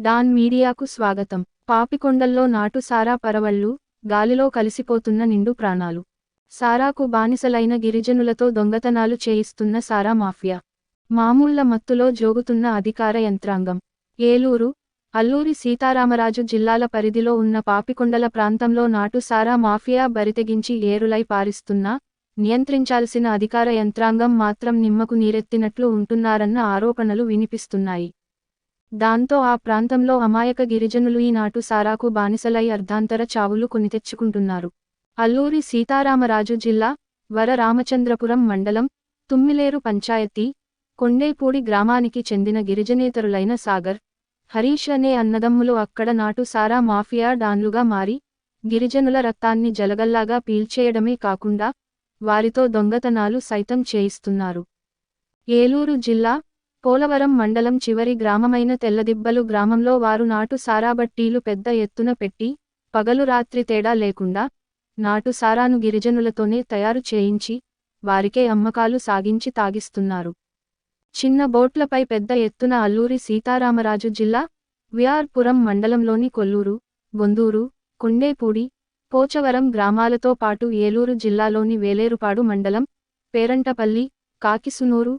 Don మీడియాకు స్వాగతం. పాపికొండల్లో నాటు సారా పరవళ్ళు గాలిలో కలిసిపోతున్న నిండు ప్రాణాలు. సారాకు బానిసలైన గిరిజనులతో దొంగతనాలు చేయిస్తున్న సారా మాఫియా. మామూళ్ళ మత్తులో జోగుతున్న అధికార యంత్రాంగం. ఏలూరు అల్లూరి సీతారామరాజు జిల్లాల పరిధిలో ఉన్న పాపికొండల ప్రాంతంలో నాటు సారా మాఫియా బరితెగించి ఏరులై పారిస్తున్నా నియంత్రించాల్సిన అధికార యంత్రాంగం మాత్రం నిమ్మకు నీరెత్తినట్లు ఉంటున్నారన్న ఆరోపణలు వినిపిస్తున్నాయి. దాంతో ఆ ప్రాంతంలో అమాయక గిరిజనులు ఈనాటు సారాకు బానిసలై అర్ధాంతర చావులు కొనితెచ్చుకుంటున్నారు అల్లూరి సీతారామరాజు జిల్లా వరరామచంద్రపురం మండలం తుమ్మిలేరు పంచాయతీ కొండేపూడి గ్రామానికి చెందిన గిరిజనేతరులైన సాగర్ హరీష్ అనే అన్నదమ్ములు అక్కడ నాటు సారా మాఫియా డాన్లుగా మారి గిరిజనుల రక్తాన్ని జలగల్లాగా పీల్చేయడమే కాకుండా వారితో దొంగతనాలు సైతం చేయిస్తున్నారు. ఏలూరు జిల్లా పోలవరం మండలం చివరి గ్రామమైన తెల్లదిబ్బలు గ్రామంలో వారు నాటు సారాబట్టీలు పెద్ద ఎత్తున పెట్టి పగలు రాత్రి తేడా లేకుండా నాటు సారాను గిరిజనులతోనే తయారు చేయించి వారికే అమ్మకాలు సాగించి తాగిస్తున్నారు. చిన్న బోట్లపై పెద్ద ఎత్తున అల్లూరి సీతారామరాజు జిల్లా విఆర్పురం మండలంలోని కొల్లూరు బొందూరు కొండేపూడి పోచవరం గ్రామాలతో పాటు ఏలూరు జిల్లాలోని వేలేరుపాడు మండలం పేరంటపల్లి కాకిసునూరు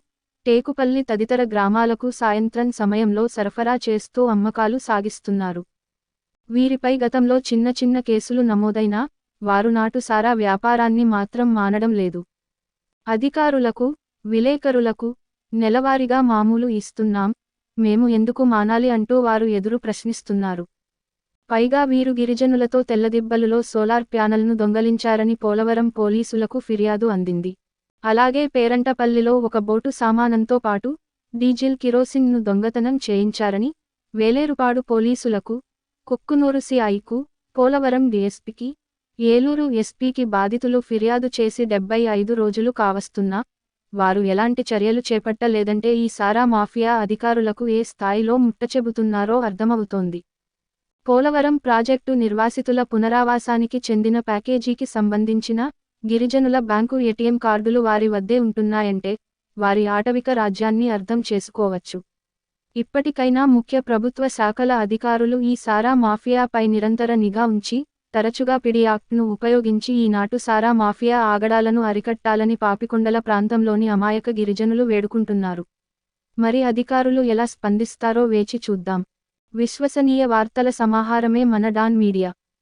టేకుపల్లి తదితర గ్రామాలకు సాయంత్రం సమయంలో సరఫరా చేస్తూ అమ్మకాలు సాగిస్తున్నారు. వీరిపై గతంలో చిన్న చిన్న కేసులు నమోదైనా వారు నాటుసారా వ్యాపారాన్ని మాత్రం మానడం లేదు. అధికారులకు విలేకరులకు నెలవారీగా మామూలు ఇస్తున్నాం మేము ఎందుకు మానాలి అంటూ వారు ఎదురు ప్రశ్నిస్తున్నారు. పైగా వీరు గిరిజనులతో తెల్లదిబ్బలులో సోలార్ ప్యానల్ను దొంగలించారని పోలవరం పోలీసులకు ఫిర్యాదు అందింది. అలాగే పేరంటపల్లిలో ఒక బోటు సామానంతో పాటు డీజిల్ కిరోసిన్ను దొంగతనం చేయించారని వేలేరుపాడు పోలీసులకు కుక్కునూరు సిఐకు పోలవరం డీఎస్పీకి ఏలూరు ఎస్పీకి బాధితులు ఫిర్యాదు చేసి డెబ్బై ఐదు రోజులు కావస్తున్నా వారు ఎలాంటి చర్యలు చేపట్టలేదంటే ఈ సారా మాఫియా అధికారులకు ఏ స్థాయిలో ముట్టచెబుతున్నారో అర్థమవుతోంది. పోలవరం ప్రాజెక్టు నిర్వాసితుల పునరావాసానికి చెందిన ప్యాకేజీకి సంబంధించిన గిరిజనుల బ్యాంకు ఏటీఎం కార్డులు వారి వద్దే ఉంటున్నాయంటే వారి ఆటవిక రాజ్యాన్ని అర్థం చేసుకోవచ్చు. ఇప్పటికైనా ముఖ్య ప్రభుత్వ శాఖల అధికారులు ఈ సారా మాఫియాపై నిరంతర నిఘా ఉంచి తరచుగా పిడి యాక్ట్ను ఉపయోగించి ఈ సారా మాఫియా ఆగడాలను అరికట్టాలని పాపికొండల ప్రాంతంలోని అమాయక గిరిజనులు వేడుకుంటున్నారు. మరి అధికారులు ఎలా స్పందిస్తారో వేచి చూద్దాం. విశ్వసనీయ వార్తల సమాహారమే మన డాన్ మీడియా.